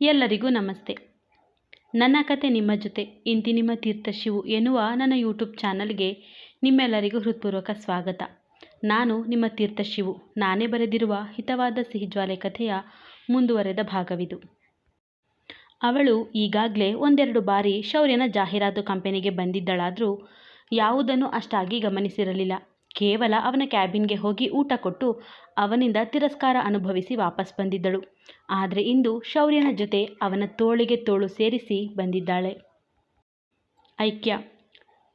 ಎಲ್ಲರಿಗೂ ನಮಸ್ತೆ. ನನ್ನ ಕತೆ ನಿಮ್ಮ ಜೊತೆ, ಇಂತಿ ನಿಮ್ಮ ತೀರ್ಥಶಿವು ಎನ್ನುವ ನನ್ನ ಯೂಟ್ಯೂಬ್ ಚಾನಲ್ಗೆ ನಿಮ್ಮೆಲ್ಲರಿಗೂ ಹೃತ್ಪೂರ್ವಕ ಸ್ವಾಗತ. ನಾನು ನಿಮ್ಮ ತೀರ್ಥಶಿವು ನಾನೇ ಬರೆದಿರುವ ಹಿತವಾದ ಸಿಹಿಜ್ವಾಲೆ ಕಥೆಯ ಮುಂದುವರೆದ ಭಾಗವಿದು. ಅವಳು ಈಗಾಗಲೇ ಒಂದೆರಡು ಬಾರಿ ಶೌರ್ಯನ ಜಾಹೀರಾತು ಕಂಪನಿಗೆ ಬಂದಿದ್ದಳಾದರೂ ಯಾವುದನ್ನು ಅಷ್ಟಾಗಿ ಗಮನಿಸಿರಲಿಲ್ಲ. ಕೇವಲ ಅವನ ಕ್ಯಾಬಿನ್ಗೆ ಹೋಗಿ ಊಟ ಕೊಟ್ಟು ಅವನಿಂದ ತಿರಸ್ಕಾರ ಅನುಭವಿಸಿ ವಾಪಸ್ ಬಂದಿದ್ದಳು. ಆದರೆ ಇಂದು ಶೌರ್ಯನ ಜೊತೆ ಅವನ ತೋಳಿಗೆ ತೋಳು ಸೇರಿಸಿ ಬಂದಿದ್ದಾಳೆ. ಐಕ್ಯ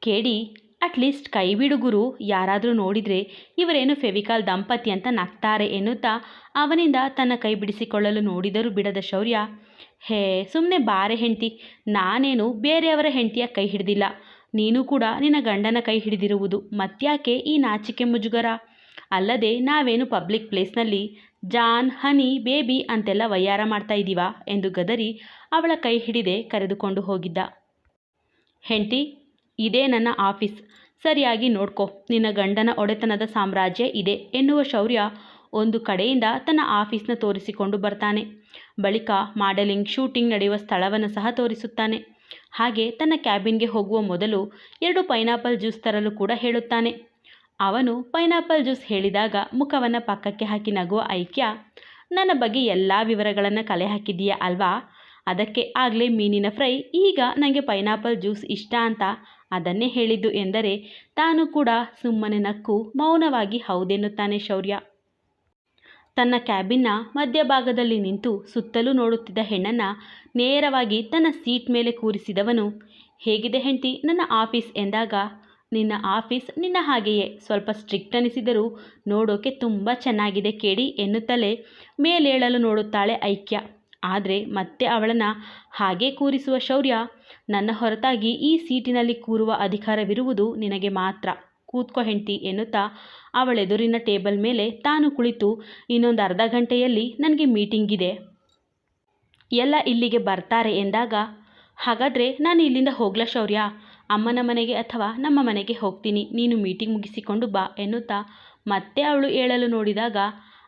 ಕೇಳಿ ಅಟ್ಲೀಸ್ಟ್ ಕೈ ಬಿಡು ಗುರು, ಯಾರಾದರೂ ನೋಡಿದರೆ ಇವರೇನು ಫೆವಿಕಾಲ್ ದಂಪತಿ ಅಂತ ನಗ್ತಾರೆ ಎನ್ನುತ್ತಾ ಅವನಿಂದ ತನ್ನ ಕೈ ಬಿಡಿಸಿಕೊಳ್ಳಲು ನೋಡಿದರೂ ಬಿಡದ ಶೌರ್ಯ, ಹೇ ಸುಮ್ಮನೆ ಬಾರೆ ಹೆಂಡತಿ, ನಾನೇನು ಬೇರೆಯವರ ಹೆಂಡತಿಯ ಕೈ ಹಿಡಿದಿಲ್ಲ. ನೀನು ಕೂಡ ನಿನ್ನ ಗಂಡನ ಕೈ ಹಿಡಿದಿರುವುದು ಮತ್ತ್ಯಾಕೆ ಈ ನಾಚಿಕೆ ಮುಜುಗರ? ಅಲ್ಲದೆ ನಾವೇನು ಪಬ್ಲಿಕ್ ಪ್ಲೇಸ್ನಲ್ಲಿ ಜಾನ್, ಹನಿ, ಬೇಬಿ ಅಂತೆಲ್ಲ ವಯ್ಯಾರ ಮಾಡ್ತಾ ಇದ್ದೀವಾ ಎಂದು ಗದರಿ ಅವಳ ಕೈ ಹಿಡಿದೆ ಕರೆದುಕೊಂಡು ಹೋಗಿದ್ದ. ಹೆಂಡ್ತಿ, ಇದೇ ನನ್ನ ಆಫೀಸ್. ಸರಿಯಾಗಿ ನೋಡ್ಕೊ. ನಿನ್ನ ಗಂಡನ ಒಡೆತನದ ಸಾಮ್ರಾಜ್ಯ ಇದೆ ಎನ್ನುವ ಶೌರ್ಯ ಒಂದು ಕಡೆಯಿಂದ ತನ್ನ ಆಫೀಸ್ನ ತೋರಿಸಿಕೊಂಡು ಬರ್ತಾನೆ. ಬಳಿಕ ಮಾಡೆಲಿಂಗ್, ಶೂಟಿಂಗ್ ನಡೆಯುವ ಸ್ಥಳವನ್ನು ಸಹ ತೋರಿಸುತ್ತಾನೆ. ಹಾಗೆ ತನ್ನ ಕ್ಯಾಬಿನ್ಗೆ ಹೋಗುವ ಮೊದಲು ಎರಡು ಪೈನಾಪಲ್ ಜ್ಯೂಸ್ ತರಲು ಕೂಡ ಹೇಳುತ್ತಾನೆ. ಅವನು ಪೈನಾಪಲ್ ಜ್ಯೂಸ್ ಹೇಳಿದಾಗ ಮುಖವನ್ನು ಪಕ್ಕಕ್ಕೆ ಹಾಕಿ ನಗುವ ಐಕ್ಯ, ನನ್ನ ಬಗ್ಗೆ ಎಲ್ಲ ವಿವರಗಳನ್ನು ಕಲೆ ಹಾಕಿದ್ದೀಯಾ ಅಲ್ವಾ? ಅದಕ್ಕೆ ಆಗಲೇ ಮೀನಿನ ಫ್ರೈ, ಈಗ ನನಗೆ ಪೈನಾಪಲ್ ಜ್ಯೂಸ್ ಇಷ್ಟ ಅಂತ ಅದನ್ನೇ ಹೇಳಿದ್ದು ಎಂದರೆ ತಾನು ಕೂಡ ಸುಮ್ಮನೆ ನಕ್ಕು ಮೌನವಾಗಿ ಹೌದೆನ್ನುತ್ತಾನೆ ಶೌರ್ಯ. ತನ್ನ ಕ್ಯಾಬಿನ್ನ ಮಧ್ಯಭಾಗದಲ್ಲಿ ನಿಂತು ಸುತ್ತಲೂ ನೋಡುತ್ತಿದ್ದ ಹೆಣ್ಣನ್ನು ನೇರವಾಗಿ ತನ್ನ ಸೀಟ್ ಮೇಲೆ ಕೂರಿಸಿದವನು, ಹೇಗಿದೆ ಹೆಂಡತಿ, ನನ್ನ ಆಫೀಸ್? ಎಂದಾಗ ನಿನ್ನ ಆಫೀಸ್ ನಿನ್ನ ಹಾಗೆಯೇ. ಸ್ವಲ್ಪ ಸ್ಟ್ರಿಕ್ಟ್ ಅನಿಸಿದರೂ ನೋಡೋಕೆ ತುಂಬ ಚೆನ್ನಾಗಿದೆ ಕೇಳಿ ಎನ್ನುತ್ತಲೇ ಮೇಲೇಳಲು ನೋಡುತ್ತಾಳೆ ಐಕ್ಯ. ಆದರೆ ಮತ್ತೆ ಅವಳನ್ನು ಹಾಗೇ ಕೂರಿಸುವ ಶೌರ್ಯ ನನ್ನ ಹೊರತಾಗಿ ಈ ಸೀಟಿನಲ್ಲಿ ಕೂರುವ ಅಧಿಕಾರವಿರುವುದು ನಿನಗೆ ಮಾತ್ರ. ಕೂತ್ಕೊ ಹೆಂಡ್ತಿ ಎನ್ನುತ್ತಾ ಅವಳೆದುರಿನ ಟೇಬಲ್ ಮೇಲೆ ತಾನು ಕುಳಿತು ಇನ್ನೊಂದು ಅರ್ಧ ಗಂಟೆಯಲ್ಲಿ ನನಗೆ ಮೀಟಿಂಗ್ ಇದೆ. ಎಲ್ಲ ಇಲ್ಲಿಗೆ ಬರ್ತಾರೆ ಎಂದಾಗ, ಹಾಗಾದರೆ ನಾನು ಇಲ್ಲಿಂದ ಹೋಗ್ಲಾ ಶೌರ್ಯ? ಅಮ್ಮನ ಮನೆಗೆ ಅಥವಾ ನಮ್ಮ ಮನೆಗೆ ಹೋಗ್ತೀನಿ, ನೀನು ಮೀಟಿಂಗ್ ಮುಗಿಸಿಕೊಂಡು ಬಾ ಎನ್ನುತ್ತಾ ಮತ್ತೆ ಅವಳು ಹೇಳಲು ನೋಡಿದಾಗ,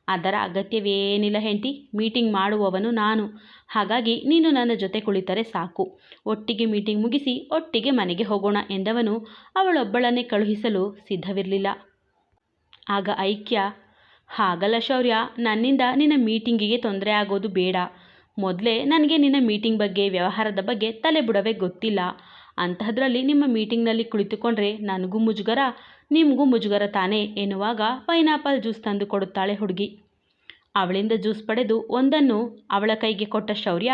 ಅದರ ಅಗತ್ಯವೇನಿಲ್ಲ ಹೆಂಡತಿ ಮೀಟಿಂಗ್ ಮಾಡುವವನು ನಾನು. ಹಾಗಾಗಿ ನೀನು ನನ್ನ ಜೊತೆ ಕುಳಿತರೆ ಸಾಕು. ಒಟ್ಟಿಗೆ ಮೀಟಿಂಗ್ ಮುಗಿಸಿ ಒಟ್ಟಿಗೆ ಮನೆಗೆ ಹೋಗೋಣ ಎಂದವನು ಅವಳೊಬ್ಬಳನ್ನೇ ಕಳುಹಿಸಲು ಸಿದ್ಧವಿರಲಿಲ್ಲ. ಆಗ ಐಕ್ಯ, ಹಾಗಲ್ಲ ಶೌರ್ಯ, ನನ್ನಿಂದ ನಿನ್ನ ಮೀಟಿಂಗಿಗೆ ತೊಂದರೆ ಆಗೋದು ಬೇಡ. ಮೊದಲೇ ನನಗೆ ನಿನ್ನ ಮೀಟಿಂಗ್ ಬಗ್ಗೆ, ವ್ಯವಹಾರದ ಬಗ್ಗೆ ತಲೆಬುಡವೇ ಗೊತ್ತಿಲ್ಲ. ಅಂತಹದ್ರಲ್ಲಿ ನಿಮ್ಮ ಮೀಟಿಂಗ್ನಲ್ಲಿ ಕುಳಿತುಕೊಂಡ್ರೆ ನನಗೂ ಮುಜುಗರ, ನಿಮಗೂ ಮುಜುಗರ ತಾನೇ ಎನ್ನುವಾಗ ಪೈನಾಪಲ್ ಜ್ಯೂಸ್ ತಂದು ಕೊಡುತ್ತಾಳೆ ಹುಡುಗಿ. ಅವಳಿಂದ ಜ್ಯೂಸ್ ಪಡೆದು ಒಂದನ್ನು ಅವಳ ಕೈಗೆ ಕೊಟ್ಟ ಶೌರ್ಯ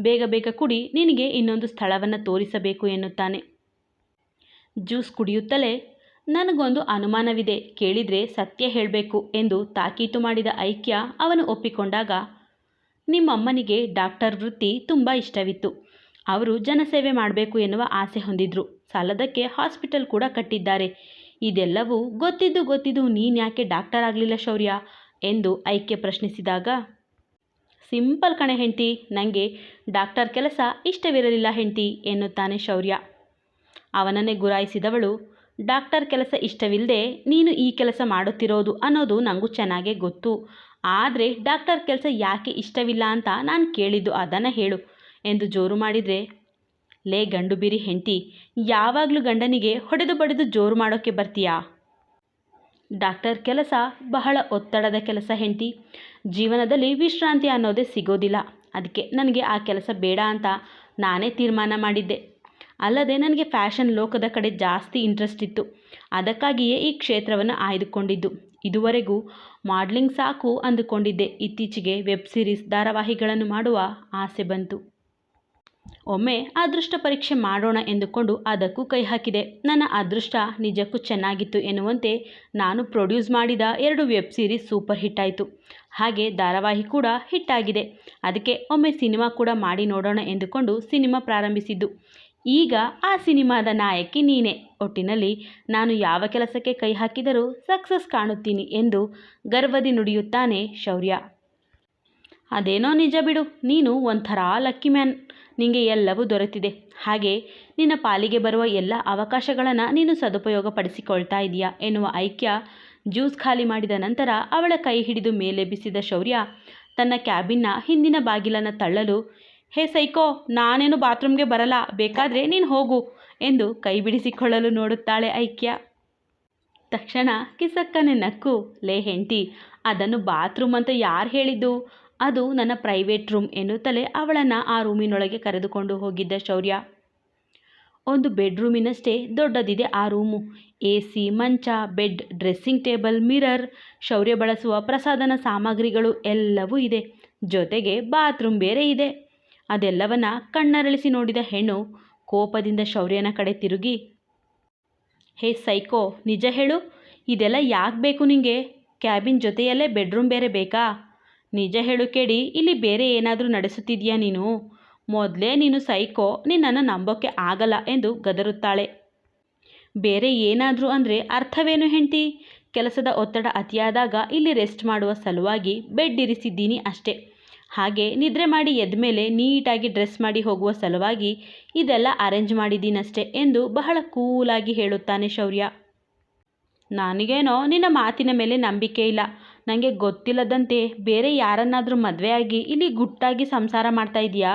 ಬೇಗ ಬೇಗ ಕುಡಿ, ನಿನಗೆ ಇನ್ನೊಂದು ಸ್ಥಳವನ್ನು ತೋರಿಸಬೇಕು ಎನ್ನುತ್ತಾನೆ. ಜ್ಯೂಸ್ ಕುಡಿಯುತ್ತಲೇ, ನನಗೊಂದು ಅನುಮಾನವಿದೆ, ಕೇಳಿದರೆ ಸತ್ಯ ಹೇಳಬೇಕು ಎಂದು ತಾಕೀತು ಮಾಡಿದ ಐಕ್ಯ ಅವನು ಒಪ್ಪಿಕೊಂಡಾಗ, ನಿಮ್ಮಮ್ಮನಿಗೆ ಡಾಕ್ಟರ್ ವೃತ್ತಿ ತುಂಬ ಇಷ್ಟವಿತ್ತು. ಅವರು ಜನಸೇವೆ ಮಾಡಬೇಕು ಎನ್ನುವ ಆಸೆ ಹೊಂದಿದ್ರು. ಸಾಲದಕ್ಕೆ ಹಾಸ್ಪಿಟಲ್ ಕೂಡ ಕಟ್ಟಿದ್ದಾರೆ. ಇದೆಲ್ಲವೂ ಗೊತ್ತಿದ್ದು ಗೊತ್ತಿದ್ದು ನೀನು ಯಾಕೆ ಡಾಕ್ಟರ್ ಆಗಲಿಲ್ಲ ಶೌರ್ಯ? ಎಂದು ಐಕ್ಯ ಪ್ರಶ್ನಿಸಿದಾಗ, ಸಿಂಪಲ್ ಕಣೆ ಹೆಂಡ್ತಿ ನನಗೆ ಡಾಕ್ಟರ್ ಕೆಲಸ ಇಷ್ಟವಿರಲಿಲ್ಲ ಹೆಂಡ್ತಿ, ಎನ್ನುತ್ತಾನೆ ಶೌರ್ಯ. ಅವನನ್ನೇ ಗುರಾಯಿಸಿದವಳು, ಡಾಕ್ಟರ್ ಕೆಲಸ ಇಷ್ಟವಿಲ್ಲದೆ ನೀನು ಈ ಕೆಲಸ ಮಾಡುತ್ತಿರೋದು ಅನ್ನೋದು ನನಗೂ ಚೆನ್ನಾಗೇ ಗೊತ್ತು. ಆದರೆ ಡಾಕ್ಟರ್ ಕೆಲಸ ಯಾಕೆ ಇಷ್ಟವಿಲ್ಲ ಅಂತ ನಾನು ಕೇಳಿದ್ದು ಅದನ್ನು ಹೇಳು. ಎಂದು ಜೋರು ಮಾಡಿದರೆ, ಲೇ ಗಂಡು ಬಿರಿ ಹೆಂಡತಿ, ಯಾವಾಗಲೂ ಗಂಡನಿಗೆ ಹೊಡೆದು ಬಡಿದು ಜೋರು ಮಾಡೋಕ್ಕೆ ಬರ್ತೀಯಾ? ಡಾಕ್ಟರ್ ಕೆಲಸ ಬಹಳ ಒತ್ತಡದ ಕೆಲಸ ಹೆಂಡತಿ. ಜೀವನದಲ್ಲಿ ವಿಶ್ರಾಂತಿ ಅನ್ನೋದೇ ಸಿಗೋದಿಲ್ಲ. ಅದಕ್ಕೆ ನನಗೆ ಆ ಕೆಲಸ ಬೇಡ ಅಂತ ನಾನೇ ತೀರ್ಮಾನ ಮಾಡಿದ್ದೆ. ಅಲ್ಲದೆ ನನಗೆ ಫ್ಯಾಷನ್ ಲೋಕದ ಕಡೆ ಜಾಸ್ತಿ ಇಂಟ್ರೆಸ್ಟ್ ಇತ್ತು. ಅದಕ್ಕಾಗಿಯೇ ಈ ಕ್ಷೇತ್ರವನ್ನು ಆಯ್ದುಕೊಂಡಿದ್ದು. ಇದುವರೆಗೂ ಮಾಡ್ಲಿಂಗ್ ಸಾಕು ಅಂದುಕೊಂಡಿದ್ದೆ. ಇತ್ತೀಚೆಗೆ ವೆಬ್ ಸೀರೀಸ್ ಧಾರಾವಾಹಿಗಳನ್ನು ಮಾಡುವ ಆಸೆ ಬಂತು. ಒಮ್ಮೆ ಅದೃಷ್ಟ ಪರೀಕ್ಷೆ ಮಾಡೋಣ ಎಂದುಕೊಂಡು ಅದಕ್ಕೂ ಕೈ ಹಾಕಿದೆ. ನನ್ನ ಅದೃಷ್ಟ ನಿಜಕ್ಕೂ ಚೆನ್ನಾಗಿತ್ತು ಎನ್ನುವಂತೆ ನಾನು ಪ್ರೊಡ್ಯೂಸ್ ಮಾಡಿದ ಎರಡು ವೆಬ್ ಸೀರೀಸ್ ಸೂಪರ್ ಹಿಟ್ ಆಯಿತು. ಹಾಗೆ ಧಾರಾವಾಹಿ ಕೂಡ ಹಿಟ್ ಆಗಿದೆ. ಅದಕ್ಕೆ ಒಮ್ಮೆ ಸಿನಿಮಾ ಕೂಡ ಮಾಡಿ ನೋಡೋಣ ಎಂದುಕೊಂಡು ಸಿನಿಮಾ ಪ್ರಾರಂಭಿಸಿದ್ದು. ಈಗ ಆ ಸಿನಿಮಾದ ನಾಯಕಿ ನೀನೇ. ಒಟ್ಟಿನಲ್ಲಿ ನಾನು ಯಾವ ಕೆಲಸಕ್ಕೆ ಕೈ ಹಾಕಿದರೂ ಸಕ್ಸಸ್ ಕಾಣುತ್ತೀನಿ ಎಂದು ಗರ್ವದಿ ನುಡಿಯುತ್ತಾನೆ ಶೌರ್ಯ. ಅದೇನೋ ನಿಜ ಬಿಡು, ನೀನು ಒಂಥರ ಲಕ್ಕಿ ಮ್ಯಾನ್. ನಿನಗೆ ಎಲ್ಲವೂ ದೊರೆತಿದೆ. ಹಾಗೆ ನಿನ್ನ ಪಾಲಿಗೆ ಬರುವ ಎಲ್ಲ ಅವಕಾಶಗಳನ್ನು ನೀನು ಸದುಪಯೋಗ ಪಡಿಸಿಕೊಳ್ತಾ ಇದೆಯಾ ಎನ್ನುವ ಐಕ್ಯ ಜ್ಯೂಸ್ ಖಾಲಿ ಮಾಡಿದ ನಂತರ ಅವಳ ಕೈ ಹಿಡಿದು ಮೇಲೆಬ್ಬಿಸಿದ ಶೌರ್ಯ ತನ್ನ ಕ್ಯಾಬಿನ್ನ ಹಿಂದಿನ ಬಾಗಿಲನ್ನು ತಳ್ಳಲು, ಹೇ ಸೈಕೋ, ನಾನೇನು ಬಾತ್ರೂಮ್ಗೆ ಬರಲ್ಲ, ಬೇಕಾದರೆ ನೀನು ಹೋಗು ಎಂದು ಕೈ ಬಿಡಿಸಿಕೊಳ್ಳಲು ನೋಡುತ್ತಾಳೆ ಐಕ್ಯ. ತಕ್ಷಣ ಕಿಸಕ್ಕನೆ ನಕ್ಕು, ಲೇ ಹೆಂಡತಿ, ಅದನ್ನು ಬಾತ್ರೂಮ್ ಅಂತ ಯಾರು ಹೇಳಿದ್ದು? ಅದು ನನ್ನ ಪ್ರೈವೇಟ್ ರೂಮ್ ಎನ್ನುತ್ತಲೇ ಅವಳನ್ನು ಆ ರೂಮಿನೊಳಗೆ ಕರೆದುಕೊಂಡು ಹೋಗಿದ್ದ ಶೌರ್ಯ. ಒಂದು ಬೆಡ್ರೂಮಿನಷ್ಟೇ ದೊಡ್ಡದಿದೆ ಆ ರೂಮು. ಎ ಸಿ ಮಂಚ, bed, dressing table, mirror, Shaurya ಬಳಸುವ ಪ್ರಸಾದನ ಸಾಮಗ್ರಿಗಳು ಎಲ್ಲವೂ ಇದೆ. ಜೊತೆಗೆ ಬಾತ್ರೂಮ್ ಬೇರೆ ಇದೆ. ಅದೆಲ್ಲವನ್ನ ಕಣ್ಣರಳಿಸಿ ನೋಡಿದ ಹೆಣ್ಣು ಕೋಪದಿಂದ ಶೌರ್ಯನ ಕಡೆ ತಿರುಗಿ, ಹೇ ಸೈಕೋ, ನಿಜ ಹೇಳು, ಇದೆಲ್ಲ ಯಾಕೆ ಬೇಕು ನಿಂಗೆ? ಕ್ಯಾಬಿನ್ ಜೊತೆಯಲ್ಲೇ ಬೆಡ್ರೂಮ್ ಬೇರೆ ಬೇಕಾ? ನಿಜ ಹೇಳು ಕೇಳಿ, ಇಲ್ಲಿ ಬೇರೆ ಏನಾದರೂ ನಡೆಸುತ್ತಿದೆಯಾ ನೀನು? ಮೊದಲೇ ನೀನು ಸೈಕೋ ನಿನ್ನನ್ನು ನಂಬೋಕ್ಕೆ ಆಗಲ್ಲ ಎಂದು ಗದರುತ್ತಾಳೆ. ಬೇರೆ ಏನಾದರೂ ಅಂದರೆ ಅರ್ಥವೇನು ಹೆಂಡತಿ? ಕೆಲಸದ ಒತ್ತಡ ಅತಿಯಾದಾಗ ಇಲ್ಲಿ ರೆಸ್ಟ್ ಮಾಡುವ ಸಲುವಾಗಿ ಬೆಡ್ ಇರಿಸಿದ್ದೀನಿ ಅಷ್ಟೇ. ಹಾಗೆ ನಿದ್ರೆ ಮಾಡಿ ಎದ್ದ ಮೇಲೆ ನೀಟಾಗಿ ಡ್ರೆಸ್ ಮಾಡಿ ಹೋಗುವ ಸಲುವಾಗಿ ಇದೆಲ್ಲ ಅರೇಂಜ್ ಮಾಡಿದ್ದೀನಷ್ಟೇ ಎಂದು ಬಹಳ ಕೂಲಾಗಿ ಹೇಳುತ್ತಾನೆ ಶೌರ್ಯ. ನನಗೇನೋ ನಿನ್ನ ಮಾತಿನ ಮೇಲೆ ನಂಬಿಕೆ ಇಲ್ಲ. ನನಗೆ ಗೊತ್ತಿಲ್ಲದಂತೆ ಬೇರೆ ಯಾರನ್ನಾದರೂ ಮದುವೆಯಾಗಿ ಇಲ್ಲಿ ಗುಟ್ಟಾಗಿ ಸಂಸಾರ ಮಾಡ್ತಾ ಇದೆಯಾ?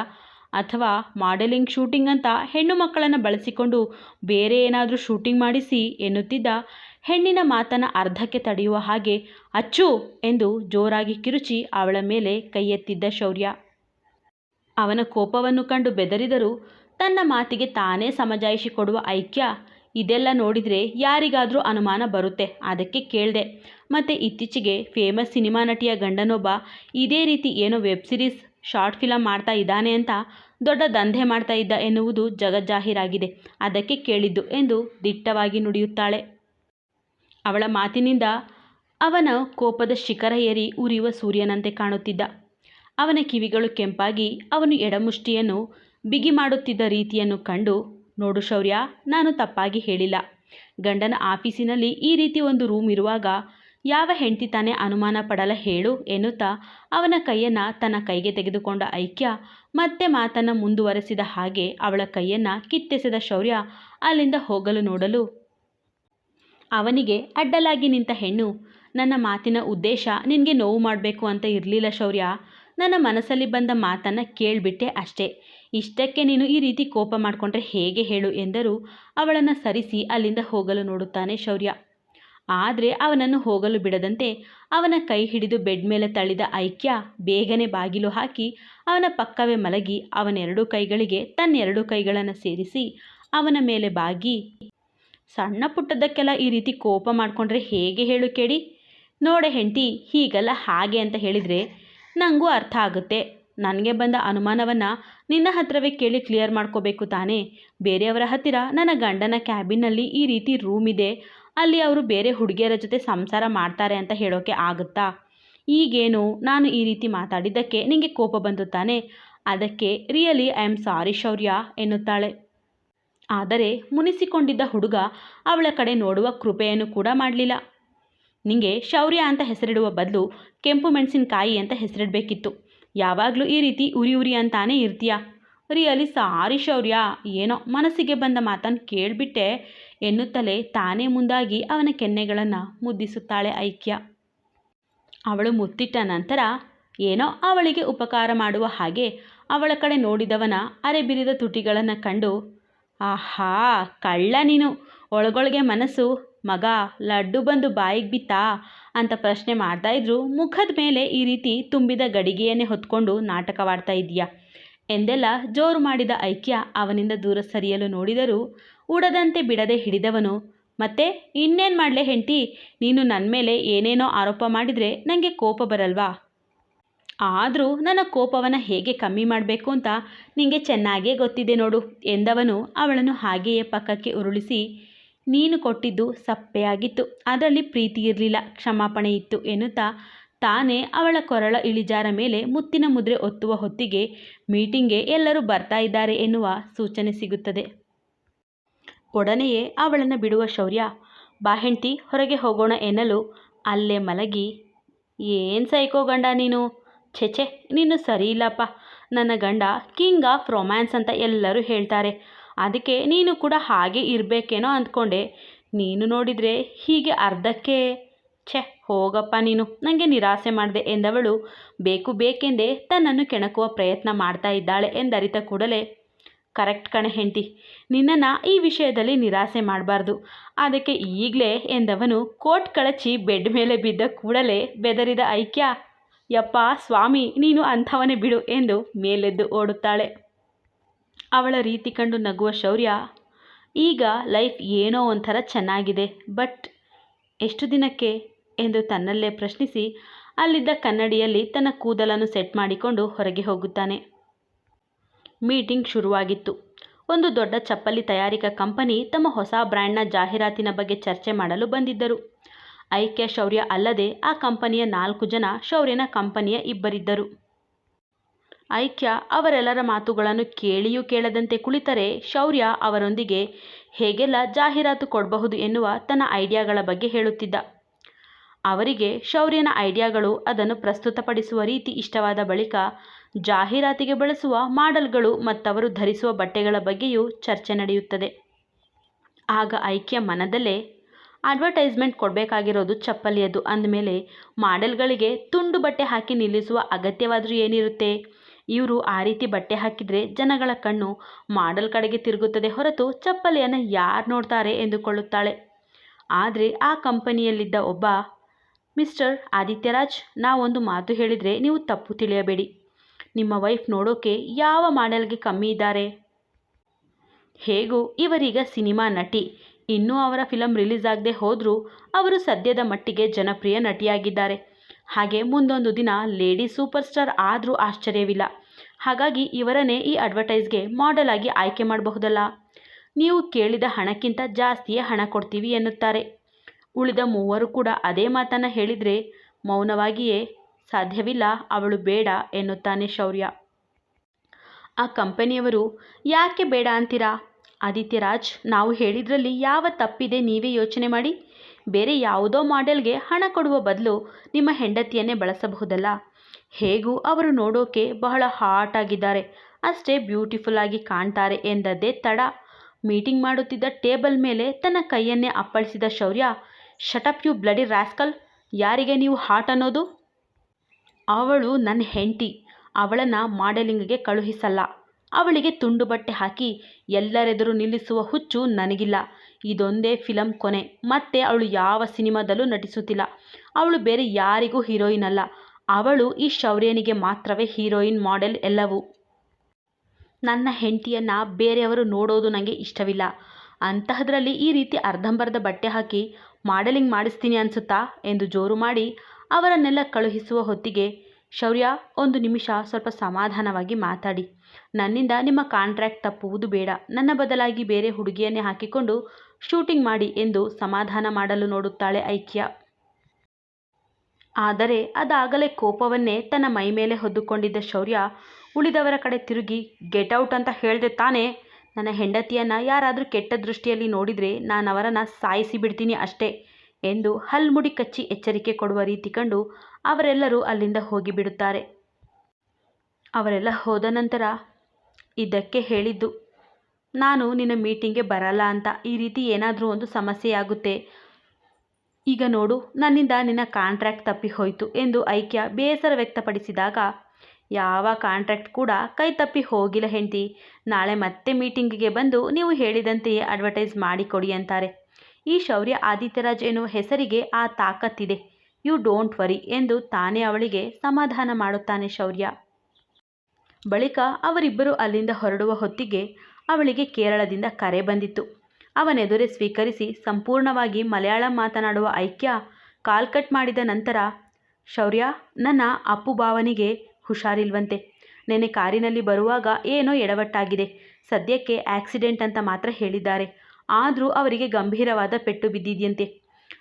ಅಥವಾ ಮಾಡೆಲಿಂಗ್ ಶೂಟಿಂಗ್ ಅಂತ ಹೆಣ್ಣು ಮಕ್ಕಳನ್ನು ಬಳಸಿಕೊಂಡು ಬೇರೆ ಏನಾದರೂ ಶೂಟಿಂಗ್ ಮಾಡಿಸಿ ಎನ್ನುತ್ತಿದ್ದ ಹೆಣ್ಣಿನ ಮಾತನ್ನು ಅರ್ಧಕ್ಕೆ ತಡೆಯುವ ಹಾಗೆ ಅಚ್ಚು ಎಂದು ಜೋರಾಗಿ ಕಿರುಚಿ ಅವಳ ಮೇಲೆ ಕೈ ಎತ್ತಿದ್ದ ಶೌರ್ಯ. ಅವನ ಕೋಪವನ್ನು ಕಂಡು ಬೆದರಿದರೂ, ತನ್ನ ಮಾತಿಗೆ ತಾನೇ ಸಮಜಾಯಿಷಿ ಐಕ್ಯ ಇದೆಲ್ಲ ನೋಡಿದರೆ ಯಾರಿಗಾದರೂ ಅನುಮಾನ ಬರುತ್ತೆ, ಅದಕ್ಕೆ ಕೇಳಿದೆ. ಮತ್ತು ಇತ್ತೀಚೆಗೆ ಫೇಮಸ್ ಸಿನಿಮಾ ನಟಿಯ ಗಂಡನೊಬ್ಬ ಇದೇ ರೀತಿ ಏನೋ ವೆಬ್ ಸಿರೀಸ್, ಶಾರ್ಟ್ ಫಿಲಮ್ ಮಾಡ್ತಾ ಇದ್ದಾನೆ ಅಂತ ದೊಡ್ಡ ದಂಧೆ ಮಾಡ್ತಾ ಇದ್ದ ಎನ್ನುವುದು ಜಗಜ್ಜಾಹೀರಾಗಿದೆ ಅದಕ್ಕೆ ಕೇಳಿದ್ದು ಎಂದು ದಿಟ್ಟವಾಗಿ ನುಡಿಯುತ್ತಾಳೆ. ಅವಳ ಮಾತಿನಿಂದ ಅವನ ಕೋಪದ ಶಿಖರ ಏರಿ ಉರಿಯುವ ಸೂರ್ಯನಂತೆ ಕಾಣುತ್ತಿದ್ದ. ಅವನ ಕಿವಿಗಳು ಕೆಂಪಾಗಿ, ಅವನು ಎಡಮುಷ್ಟಿಯನ್ನು ಬಿಗಿ ಮಾಡುತ್ತಿದ್ದ ರೀತಿಯನ್ನು ಕಂಡು, ನೋಡು ಶೌರ್ಯ, ನಾನು ತಪ್ಪಾಗಿ ಹೇಳಿಲ್ಲ. ಗಂಡನ ಆಫೀಸಿನಲ್ಲಿ ಈ ರೀತಿ ಒಂದು ರೂಮ್ ಇರುವಾಗ ಯಾವ ಹೆಂಡತಿ ತಾನೇ ಅನುಮಾನ ಪಡಲ ಹೇಳು ಎನ್ನುತ್ತಾ ಅವನ ಕೈಯನ್ನು ತನ್ನ ಕೈಗೆ ತೆಗೆದುಕೊಂಡ ಐಕ್ಯ ಮತ್ತೆ ಮಾತನ್ನು ಮುಂದುವರೆಸಿದ ಹಾಗೆ ಅವಳ ಕೈಯನ್ನು ಕಿತ್ತೆಸೆದ ಶೌರ್ಯ ಅಲ್ಲಿಂದ ಹೋಗಲು ನೋಡಲು ಅವನಿಗೆ ಅಡ್ಡಲಾಗಿ ನಿಂತ ಹೆಣ್ಣು, ನನ್ನ ಮಾತಿನ ಉದ್ದೇಶ ನಿನಗೆ ನೋವು ಮಾಡಬೇಕು ಅಂತ ಇರಲಿಲ್ಲ ಶೌರ್ಯ. ನನ್ನ ಮನಸ್ಸಲ್ಲಿ ಬಂದ ಮಾತನ್ನು ಕೇಳಿಬಿಟ್ಟೆ ಅಷ್ಟೇ. ಇಷ್ಟಕ್ಕೆ ನೀನು ಈ ರೀತಿ ಕೋಪ ಮಾಡಿಕೊಂಡ್ರೆ ಹೇಗೆ ಹೇಳು ಎಂದರೂ ಅವಳನ್ನು ಸರಿಸಿ ಅಲ್ಲಿಂದ ಹೋಗಲು ನೋಡುತ್ತಾನೆ ಶೌರ್ಯ. ಆದರೆ ಅವನನ್ನು ಹೋಗಲು ಬಿಡದಂತೆ ಅವನ ಕೈ ಹಿಡಿದು ಬೆಡ್ ಮೇಲೆ ತಳ್ಳಿದ ಐಕ್ಯ ಬೇಗನೆ ಬಾಗಿಲು ಹಾಕಿ ಅವನ ಪಕ್ಕವೇ ಮಲಗಿ ಅವನೆರಡು ಕೈಗಳಿಗೆ ತನ್ನೆರಡು ಕೈಗಳನ್ನು ಸೇರಿಸಿ ಅವನ ಮೇಲೆ ಬಾಗಿ, ಸಣ್ಣ ಪುಟ್ಟದಕ್ಕೆಲ್ಲ ಈ ರೀತಿ ಕೋಪ ಮಾಡಿಕೊಂಡ್ರೆ ಹೇಗೆ ಹೇಳು ಕೇಳಿ ನೋಡೆ ಹೆಂಡತಿ, ಹೀಗಲ್ಲ ಹಾಗೆ ಅಂತ ಹೇಳಿದರೆ ನನಗೂ ಅರ್ಥ ಆಗುತ್ತೆ. ನನಗೆ ಬಂದ ಅನುಮಾನವನ್ನು ನಿನ್ನ ಹತ್ರವೇ ಕೇಳಿ ಕ್ಲಿಯರ್ ಮಾಡ್ಕೋಬೇಕು ತಾನೇ. ಬೇರೆಯವರ ಹತ್ತಿರ ನನ್ನ ಗಂಡನ ಕ್ಯಾಬಿನ್ನಲ್ಲಿ ಈ ರೀತಿ ರೂಮ್ ಇದೆ. ಅಲ್ಲಿ ಅವರು ಬೇರೆ ಹುಡುಗಿಯರ ಜೊತೆ ಸಂಸಾರ ಮಾಡ್ತಾರೆ ಅಂತ ಹೇಳೋಕೆ ಆಗುತ್ತಾ? ಈಗೇನು? ನಾನು ಈ ರೀತಿ ಮಾತಾಡಿದ್ದಕ್ಕೆ ನಿಮಗೆ ಕೋಪ ಬಂದು ತಾನೆ? ಅದಕ್ಕೆ really I am sorry Shaurya ಎನ್ನುತ್ತಾಳೆ. ಆದರೆ ಮುನಿಸಿಕೊಂಡಿದ್ದ ಹುಡುಗ ಅವಳ ಕಡೆ ನೋಡುವ ಕೃಪೆಯನ್ನು ಕೂಡ ಮಾಡಲಿಲ್ಲ. ನಿಂಗೆ ಶೌರ್ಯ ಅಂತ ಹೆಸರಿಡುವ ಬದಲು ಕೆಂಪು ಮೆಣಸಿನಕಾಯಿ ಅಂತ ಹೆಸರಿಡಬೇಕಿತ್ತು. ಯಾವಾಗಲೂ ಈ ರೀತಿ ಉರಿ ಉರಿ ಅಂತಾನೇ ಇರ್ತೀಯ. ರಿಯಲಿ ಸಾರಿ ಶೌರ್ಯ, ಏನೋ ಮನಸ್ಸಿಗೆ ಬಂದ ಮಾತನ್ನು ಕೇಳಿಬಿಟ್ಟೆ. ಎನ್ನುತ್ತಲೇ ತಾನೇ ಮುಂದಾಗಿ ಅವನ ಕೆನ್ನೆಗಳನ್ನು ಮುದ್ದಿಸುತ್ತಾಳೆ ಐಕ್ಯ. ಅವಳು ಮುತ್ತಿಟ್ಟ ನಂತರ ಏನೋ ಅವಳಿಗೆ ಉಪಕಾರ ಮಾಡುವ ಹಾಗೆ ಅವಳ ಕಡೆ ನೋಡಿದವನ ಅರೆಬಿರಿದ ತುಟಿಗಳನ್ನು ಕಂಡು, ಆಹಾ, ಕಳ್ಳ ನೀನು. ಒಳಗೊಳಗೆ ಮನಸ್ಸು, ಮಗ, ಲಡ್ಡು ಬಂದು ಬಾಯಿಗೆ ಬಿತ್ತಾ? ಅಂತ ಪ್ರಶ್ನೆ ಮಾಡ್ತಾ ಇದ್ರು ಮುಖದ ಮೇಲೆ ಈ ರೀತಿ ತುಂಬಿದ ಗಡಿಗೆಯನ್ನೇ ಹೊತ್ಕೊಂಡು ನಾಟಕವಾಡ್ತಾ ಇದೆಯಾ ಎಂದೆಲ್ಲ ಜೋರು ಮಾಡಿದ ಐಕ್ಯ ಅವನಿಂದ ದೂರ ಸರಿಯಲು ನೋಡಿದರೂ ಉಡದಂತೆ ಬಿಡದೆ ಹಿಡಿದವನು. ಮತ್ತೆ, ಇನ್ನೇನು ಮಾಡಲೆ ಹೆಂಡತಿ? ನೀನು ನನ್ನ ಮೇಲೆ ಏನೇನೋ ಆರೋಪ ಮಾಡಿದರೆ ನನಗೆ ಕೋಪ ಬರಲ್ವಾ? ಆದರೂ ನನ್ನ ಕೋಪವನ್ನು ಹೇಗೆ ಕಮ್ಮಿ ಮಾಡಬೇಕು ಅಂತ ನಿಮಗೆ ಚೆನ್ನಾಗೇ ಗೊತ್ತಿದೆ ನೋಡು ಎಂದವನು ಅವಳನ್ನು ಹಾಗೆಯೇ ಪಕ್ಕಕ್ಕೆ ಉರುಳಿಸಿ, ನೀನು ಕೊಟ್ಟಿದ್ದು ಸಪ್ಪೆಯಾಗಿತ್ತು, ಅದರಲ್ಲಿ ಪ್ರೀತಿ ಇರಲಿಲ್ಲ, ಕ್ಷಮಾಪಣೆ ಇತ್ತು ಎನ್ನುತ್ತಾ ತಾನೇ ಅವಳ ಕೊರಳ ಇಳಿಜಾರ ಮೇಲೆ ಮುತ್ತಿನ ಮುದ್ರೆ ಒತ್ತುವ ಹೊತ್ತಿಗೆ ಮೀಟಿಂಗ್ಗೆ ಎಲ್ಲರೂ ಬರ್ತಾ ಇದ್ದಾರೆ ಎನ್ನುವ ಸೂಚನೆ ಸಿಗುತ್ತದೆ. ಒಡನೆಯೇ ಅವಳನ್ನು ಬಿಡುವ ಶೌರ್ಯ, ಬಾ ಹೊರಗೆ ಹೋಗೋಣ ಎನ್ನಲು ಅಲ್ಲೇ ಮಲಗಿ, ಏನು ಸೈಕೋ ಗಂಡ ನೀನು? ಛೆಛೆ ನೀನು ಸರಿ ಇಲ್ಲಪ್ಪ. ನನ್ನ ಗಂಡ ಕಿಂಗ್ ಆಫ್ ರೊಮ್ಯಾನ್ಸ್ ಅಂತ ಎಲ್ಲರೂ ಹೇಳ್ತಾರೆ. ಅದಕ್ಕೆ ನೀನು ಕೂಡ ಹಾಗೆ ಇರಬೇಕೇನೋ ಅಂದ್ಕೊಂಡೆ. ನೀನು ನೋಡಿದರೆ ಹೀಗೆ ಅರ್ಧಕ್ಕೆ ಛೆ, ಹೋಗಪ್ಪ ನೀನು. ನನಗೆ ನಿರಾಸೆ ಮಾಡಿದೆ ಎಂದವಳು. ಬೇಕು ಬೇಕೆಂದೇ ತನ್ನನ್ನು ಕೆಣಕುವ ಪ್ರಯತ್ನ ಮಾಡ್ತಾ ಇದ್ದಾಳೆ ಎಂದರಿತ ಕೂಡಲೇ. ಕರೆಕ್ಟ್ ಕಣೆ ಹೆಂಡತಿ, ನಿನ್ನನ್ನು ಈ ವಿಷಯದಲ್ಲಿ ನಿರಾಸೆ ಮಾಡಬಾರ್ದು. ಅದಕ್ಕೆ ಈಗಲೇ ಎಂದವನು ಕೋಟ್ ಕಳಚಿ ಬೆಡ್ ಮೇಲೆ ಬಿದ್ದ ಕೂಡಲೇ ಬೆದರಿದ ಐಕ್ಯ, ಯಪ್ಪ ಸ್ವಾಮಿ, ನೀನು ಅಂಥವನೇ ಬಿಡು ಎಂದು ಮೇಲೆದ್ದು ಓಡುತ್ತಾಳೆ. ಅವಳ ರೀತಿ ಕಂಡು ನಗುವ ಶೌರ್ಯ, ಈಗ ಲೈಫ್ ಏನೋ ಒಂಥರ ಚೆನ್ನಾಗಿದೆ, ಬಟ್ ಎಷ್ಟು ದಿನಕ್ಕೆ? ಎಂದು ತನ್ನಲ್ಲೇ ಪ್ರಶ್ನಿಸಿ, ಅಲ್ಲಿದ್ದ ಕನ್ನಡಿಯಲ್ಲಿ ತನ್ನ ಕೂದಲನ್ನು ಸೆಟ್ ಮಾಡಿಕೊಂಡು ಹೊರಗೆ ಹೋಗುತ್ತಾನೆ. ಮೀಟಿಂಗ್ ಶುರುವಾಗಿತ್ತು. ಒಂದು ದೊಡ್ಡ ಚಪ್ಪಲಿ ತಯಾರಿಕಾ ಕಂಪನಿ ತಮ್ಮ ಹೊಸ ಬ್ರ್ಯಾಂಡ್ನ ಜಾಹೀರಾತಿನ ಬಗ್ಗೆ ಚರ್ಚೆ ಮಾಡಲು ಬಂದಿದ್ದರು. ಐಕ್ಯ ಶೌರ್ಯ ಅಲ್ಲದೆ ಆ ಕಂಪನಿಯ ನಾಲ್ಕು ಜನ ಶೌರ್ಯನ ಕಂಪನಿಯ ಇಬ್ಬರಿದ್ದರು. ಐಕ್ಯ ಅವರೆಲ್ಲರ ಮಾತುಗಳನ್ನು ಕೇಳಿಯೂ ಕೇಳದಂತೆ ಕುಳಿತರೆ ಶೌರ್ಯ ಅವರೊಂದಿಗೆ, ಹೇಗೆಲ್ಲ ಜಾಹೀರಾತು ಕೊಡಬಹುದು ಎನ್ನುವ ತನ್ನ ಐಡಿಯಾಗಳ ಬಗ್ಗೆ ಹೇಳುತ್ತಿದ್ದ. ಅವರಿಗೆ ಶೌರ್ಯನ ಐಡಿಯಾಗಳು ಅದನ್ನು ಪ್ರಸ್ತುತಪಡಿಸುವ ರೀತಿ ಇಷ್ಟವಾದ ಬಳಿಕ ಜಾಹೀರಾತಿಗೆ ಬಳಸುವ ಮಾಡೆಲ್ಗಳು ಮತ್ತವರು ಧರಿಸುವ ಬಟ್ಟೆಗಳ ಬಗ್ಗೆಯೂ ಚರ್ಚೆ ನಡೆಯುತ್ತದೆ. ಆಗ ಐಕ್ಯ ಮನದಲ್ಲೇ ಅಡ್ವರ್ಟೈಸ್ಮೆಂಟ್ ಕೊಡಬೇಕಾಗಿರೋದು ಚಪ್ಪಲಿಯದು ಅಂದಮೇಲೆ ಮಾಡೆಲ್ಗಳಿಗೆ ತುಂಡು ಬಟ್ಟೆ ಹಾಕಿ ನಿಲ್ಲಿಸುವ ಅಗತ್ಯವಾದರೂ ಏನಿರುತ್ತೆ? ಇವರು ಆ ರೀತಿ ಬಟ್ಟೆ ಹಾಕಿದರೆ ಜನಗಳ ಕಣ್ಣು ಮಾಡೆಲ್ ಕಡೆಗೆ ತಿರುಗುತ್ತದೆ ಹೊರತು ಚಪ್ಪಲಿಯನ್ನು ಯಾರು ನೋಡ್ತಾರೆ ಎಂದುಕೊಳ್ಳುತ್ತಾಳೆ. ಆದರೆ ಆ ಕಂಪನಿಯಲ್ಲಿದ್ದ ಒಬ್ಬ ಮಿಸ್ಟರ್ ಆದಿತ್ಯರಾಜ್ ನಾವೊಂದು ಮಾತು ಹೇಳಿದರೆ ನೀವು ತಪ್ಪು ತಿಳಿಯಬೇಡಿ. ನಿಮ್ಮ ವೈಫ್ ನೋಡೋಕೆ ಯಾವ ಮಾಡೆಲ್ಗೆ ಕಮ್ಮಿ ಇದ್ದಾರೆ? ಹೇಗೂ, ಇವರೀಗ ಸಿನಿಮಾ ನಟಿ. ಇನ್ನೂ ಅವರ ಫಿಲಮ್ ರಿಲೀಸ್ ಆಗದೆ ಹೋದರೂ ಅವರು ಸದ್ಯದ ಮಟ್ಟಿಗೆ ಜನಪ್ರಿಯ ನಟಿಯಾಗಿದ್ದಾರೆ. ಹಾಗೆ ಮುಂದೊಂದು ದಿನ ಲೇಡಿ ಸೂಪರ್ ಸ್ಟಾರ್ ಆದರೂ ಆಶ್ಚರ್ಯವಿಲ್ಲ. ಹಾಗಾಗಿ ಇವರನ್ನೇ ಈ ಅಡ್ವರ್ಟೈಸ್ಗೆ ಮಾಡೆಲ್ ಆಗಿ ಆಯ್ಕೆ ಮಾಡಬಹುದಲ್ಲ? ನೀವು ಕೇಳಿದ ಹಣಕ್ಕಿಂತ ಜಾಸ್ತಿಯೇ ಹಣ ಕೊಡ್ತೀವಿ ಎನ್ನುತ್ತಾರೆ. ಉಳಿದ ಮೂವರು ಕೂಡ ಅದೇ ಮಾತನ್ನು ಹೇಳಿದರೆ ಮೌನವಾಗಿಯೇ ಸಾಧ್ಯವಿಲ್ಲ, ಅವಳು ಬೇಡ ಎನ್ನುತ್ತಾನೆ ಶೌರ್ಯ. ಆ ಕಂಪನಿಯವರು, ಯಾಕೆ ಬೇಡ ಅಂತೀರಾ? ಆದಿತ್ಯರಾಜ್, ನಾವು ಹೇಳಿದ್ರಲ್ಲಿ ಯಾವ ತಪ್ಪಿದೆ ನೀವೇ ಯೋಚನೆ ಮಾಡಿ. ಬೇರೆ ಯಾವುದೋ ಮಾಡೆಲ್ಗೆ ಹಣ ಕೊಡುವ ಬದಲು ನಿಮ್ಮ ಹೆಂಡತಿಯನ್ನೇ ಬಳಸಬಹುದಲ್ಲ. ಹೇಗೂ ಅವರು ನೋಡೋಕೆ ಬಹಳ ಹಾಟ್ ಆಗಿದ್ದಾರೆ. ಅಷ್ಟೇ ಬ್ಯೂಟಿಫುಲ್ ಆಗಿ ಕಾಣ್ತಾರೆ ಎಂದದ್ದೇ ತಡ. ಮೀಟಿಂಗ್ ಮಾಡುತ್ತಿದ್ದ ಟೇಬಲ್ ಮೇಲೆ ತನ್ನ ಕೈಯನ್ನೇ ಅಪ್ಪಳಿಸಿದ Shaurya shut up you bloody rascal ಯಾರಿಗೆ ನೀವು ಹಾಟ್ ಅನ್ನೋದು? ಅವಳು ನನ್ನ ಹೆಂಡತಿ. ಅವಳನ್ನು ಮಾಡೆಲಿಂಗ್ಗೆ ಕಳುಹಿಸಲ್ಲ. ಅವಳಿಗೆ ತುಂಡು ಬಟ್ಟೆ ಹಾಕಿ ಎಲ್ಲರೆದುರು ನಿಲ್ಲಿಸುವ ಹುಚ್ಚು ನನಗಿಲ್ಲ. ಇದೊಂದೇ ಫಿಲಮ್ ಕೊನೆ. ಮತ್ತೆ ಅವಳು ಯಾವ ಸಿನಿಮಾದಲ್ಲೂ ನಟಿಸುತ್ತಿಲ್ಲ. ಅವಳು ಬೇರೆ ಯಾರಿಗೂ ಹೀರೋಯಿನ್ ಅಲ್ಲ. ಅವಳು ಈ ಶೌರ್ಯನಿಗೆ ಮಾತ್ರವೇ ಹೀರೋಯಿನ್ ಮಾಡೆಲ್ ಎಲ್ಲವೂ. ನನ್ನ ಹೆಂಡತಿಯನ್ನು ಬೇರೆಯವರು ನೋಡೋದು ನನಗೆ ಇಷ್ಟವಿಲ್ಲ. ಅಂತಹದ್ರಲ್ಲಿ ಈ ರೀತಿ ಅರ್ಧಂಬರ್ಧ ಬಟ್ಟೆ ಹಾಕಿ ಮಾಡೆಲಿಂಗ್ ಮಾಡಿಸ್ತೀನಿ ಅನಿಸುತ್ತಾ ಎಂದು ಜೋರು ಮಾಡಿ ಅವರನ್ನೆಲ್ಲ ಕಳುಹಿಸುವ ಹೊತ್ತಿಗೆ, ಶೌರ್ಯ, ಒಂದು ನಿಮಿಷ ಸ್ವಲ್ಪ ಸಮಾಧಾನವಾಗಿ ಮಾತಾಡಿ. ನನ್ನಿಂದ ನಿಮ್ಮ ಕಾಂಟ್ರ್ಯಾಕ್ಟ್ ತಪ್ಪುವುದು ಬೇಡ. ನನ್ನ ಬದಲಾಗಿ ಬೇರೆ ಹುಡುಗಿಯನ್ನೇ ಹಾಕಿಕೊಂಡು ಶೂಟಿಂಗ್ ಮಾಡಿ ಎಂದು ಸಮಾಧಾನ ಮಾಡಲು ನೋಡುತ್ತಾಳೆ ಐಕ್ಯ. ಆದರೆ ಅದಾಗಲೇ ಕೋಪವನ್ನೇ ತನ್ನ ಮೈಮೇಲೆ ಹೊದ್ದುಕೊಂಡಿದ್ದ ಶೌರ್ಯ ಉಳಿದವರ ಕಡೆ ತಿರುಗಿ, ಗೆಟ್ ಔಟ್ ಅಂತ ಹೇಳಿದೆ ತಾನೇ ನನ್ನ ಹೆಂಡತಿಯನ್ನು ಯಾರಾದರೂ ಕೆಟ್ಟ ದೃಷ್ಟಿಯಲ್ಲಿ ನೋಡಿದರೆ ನಾನು ಅವರನ್ನು ಸಾಯಿಸಿ ಬಿಡ್ತೀನಿ ಅಷ್ಟೇ ಎಂದು ಹಲ್ಮುಡಿ ಕಚ್ಚಿ ಎಚ್ಚರಿಕೆ ಕೊಡುವ ರೀತಿ ಕಂಡು ಅವರೆಲ್ಲರೂ ಅಲ್ಲಿಂದ ಹೋಗಿಬಿಡುತ್ತಾರೆ ಅವರೆಲ್ಲ ಹೋದ ನಂತರ ಇದಕ್ಕೆ ಹೇಳಿದ್ದು, ನಾನು ನಿನ್ನ ಮೀಟಿಂಗ್ಗೆ ಬರಲ್ಲ ಅಂತ. ಈ ರೀತಿ ಏನಾದರೂ ಒಂದು ಸಮಸ್ಯೆಯಾಗುತ್ತೆ ಈಗ ನೋಡು, ನನ್ನಿಂದ ನಿನ್ನ ಕಾಂಟ್ರ್ಯಾಕ್ಟ್ ತಪ್ಪಿ ಹೋಯಿತು ಎಂದು ಐಕ್ಯ ಬೇಸರ ವ್ಯಕ್ತಪಡಿಸಿದಾಗ ಯಾವ ಕಾಂಟ್ರಾಕ್ಟ್ ಕೂಡ ಕೈ ತಪ್ಪಿ ಹೋಗಿಲ್ಲ ಹೆಂಡತಿ. ನಾಳೆ ಮತ್ತೆ ಮೀಟಿಂಗಿಗೆ ಬಂದು ನೀವು ಹೇಳಿದಂತೆಯೇ ಅಡ್ವರ್ಟೈಸ್ ಮಾಡಿಕೊಡಿ ಅಂತಾರೆ. ಈ ಶೌರ್ಯ ಆದಿತ್ಯರಾಜ್ ಎನ್ನುವ ಹೆಸರಿಗೆ ಆ ತಾಕತ್ತಿದೆ. ಯು ಡೋಂಟ್ ವರಿ ಎಂದು ತಾನೇ ಅವಳಿಗೆ ಸಮಾಧಾನ ಮಾಡುತ್ತಾನೆ ಶೌರ್ಯ. ಬಳಿಕ ಅವರಿಬ್ಬರು ಅಲ್ಲಿಂದ ಹೊರಡುವ ಹೊತ್ತಿಗೆ ಅವಳಿಗೆ ಕೇರಳದಿಂದ ಕರೆ ಬಂದಿತ್ತು. ಅವನೆದುರೇ ಸ್ವೀಕರಿಸಿ ಸಂಪೂರ್ಣವಾಗಿ ಮಲಯಾಳಂ ಮಾತನಾಡುವ ಐಕ್ಯ ಕಾಲ್ ಕಟ್ ಮಾಡಿದ ನಂತರ, ಶೌರ್ಯ, ನನ್ನ ಅಪ್ಪು ಭಾವನಿಗೆ ಹುಷಾರಿಲ್ವಂತೆ. ನೆನೆ ಕಾರಿನಲ್ಲಿ ಬರುವಾಗ ಏನೋ ಎಡವಟ್ಟಾಗಿದೆ. ಸದ್ಯಕ್ಕೆ ಆಕ್ಸಿಡೆಂಟ್ ಅಂತ ಮಾತ್ರ ಹೇಳಿದ್ದಾರೆ. ಆದರೂ ಅವರಿಗೆ ಗಂಭೀರವಾದ ಪೆಟ್ಟು ಬಿದ್ದಿದೆಯಂತೆ.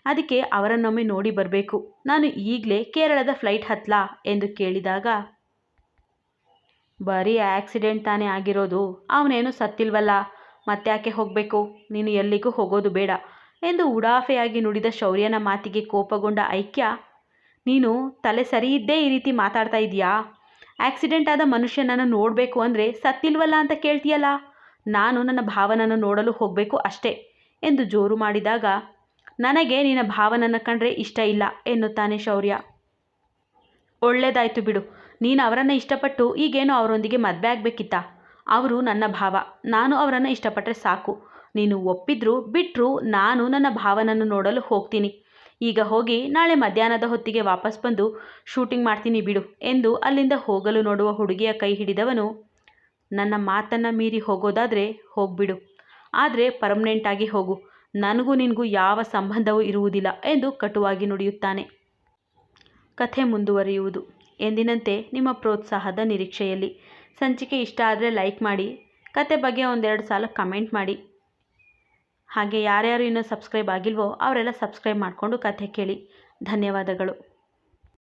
ಅದಕ್ಕೆ ಅವರನ್ನೊಮ್ಮೆ ನೋಡಿ ಬರಬೇಕು. ನಾನು ಈಗಲೇ ಕೇರಳದ ಫ್ಲೈಟ್ ಹತ್ತಲಾ ಎಂದು ಕೇಳಿದಾಗ, ಬರೀ ಆಕ್ಸಿಡೆಂಟ್ ತಾನೇ ಆಗಿರೋದು. ಅವನೇನು ಸತ್ತಿಲ್ವಲ್ಲ? ಮತ್ತ್ಯಾಕೆ ಹೋಗಬೇಕು? ನೀನು ಎಲ್ಲಿಗೂ ಹೋಗೋದು ಬೇಡ ಎಂದು ಉಡಾಫೆಯಾಗಿ ನುಡಿದ ಶೌರ್ಯನ ಮಾತಿಗೆ ಕೋಪಗೊಂಡ ಐಕ್ಯ, ನೀನು ತಲೆ ಸರಿಯಿದ್ದೇ ಈ ರೀತಿ ಮಾತಾಡ್ತಾ ಇದೀಯಾ ಆಕ್ಸಿಡೆಂಟ್ ಆದ ಮನುಷ್ಯನನ್ನು ನೋಡಬೇಕು ಅಂದರೆ ಸತ್ತಿಲ್ವಲ್ಲ ಅಂತ ಕೇಳ್ತೀಯಲ್ಲ? ನಾನು ನನ್ನ ಭಾವನನ್ನು ನೋಡಲು ಹೋಗಬೇಕು ಅಷ್ಟೇ ಎಂದು ಜೋರು ಮಾಡಿದಾಗ, ನನಗೆ ನಿನ್ನ ಭಾವನನ್ನು ಕಂಡ್ರೆ ಇಷ್ಟ ಇಲ್ಲ ಎನ್ನುತ್ತಾನೆ ಶೌರ್ಯ. ಒಳ್ಳೇದಾಯ್ತು ಬಿಡು. ನೀನು ಅವರನ್ನು ಇಷ್ಟಪಟ್ಟು ಈಗೇನು ಅವರೊಂದಿಗೆ ಮದುವೆ ಆಗಬೇಕಿತ್ತ? ಅವರು ನನ್ನ ಭಾವ, ನಾನು ಅವರನ್ನು ಇಷ್ಟಪಟ್ಟರೆ ಸಾಕು. ನೀನು ಒಪ್ಪಿದ್ರು ಬಿಟ್ಟರು ನಾನು ನನ್ನ ಭಾವನನ್ನು ನೋಡಲು ಹೋಗ್ತೀನಿ. ಈಗ ಹೋಗಿ ನಾಳೆ ಮಧ್ಯಾಹ್ನದ ಹೊತ್ತಿಗೆ ವಾಪಸ್ ಬಂದು ಶೂಟಿಂಗ್ ಮಾಡ್ತೀನಿ ಬಿಡು ಎಂದು ಅಲ್ಲಿಂದ ಹೋಗಲು ನೋಡುವ ಹುಡುಗಿಯ ಕೈ ಹಿಡಿದವನು, ನನ್ನ ಮಾತನ್ನು ಮೀರಿ ಹೋಗೋದಾದರೆ ಹೋಗ್ಬಿಡು. ಆದರೆ ಪರ್ಮನೆಂಟಾಗಿ ಹೋಗು. ನನಗೂ ನಿನಗೂ ಯಾವ ಸಂಬಂಧವೂ ಇರುವುದಿಲ್ಲ ಎಂದು ಕಟುವಾಗಿ ನುಡಿಯುತ್ತಾನೆ. ಕಥೆ ಮುಂದುವರಿಯುವುದು. ಎಂದಿನಂತೆ ನಿಮ್ಮ ಪ್ರೋತ್ಸಾಹದ ನಿರೀಕ್ಷೆಯಲ್ಲಿ. ಸಂಚಿಕೆ ಇಷ್ಟ ಆದರೆ ಲೈಕ್ ಮಾಡಿ. ಕತೆ ಬಗ್ಗೆ ಒಂದೆರಡು ಸಾಲ ಕಮೆಂಟ್ ಮಾಡಿ. ಹಾಗೆ ಯಾರ್ಯಾರು ಇನ್ನೂ ಸಬ್ಸ್ಕ್ರೈಬ್ ಆಗಿಲ್ವೋ ಅವರೆಲ್ಲ ಸಬ್ಸ್ಕ್ರೈಬ್ ಮಾಡಿಕೊಂಡು ಕಥೆ ಕೇಳಿ. ಧನ್ಯವಾದಗಳು.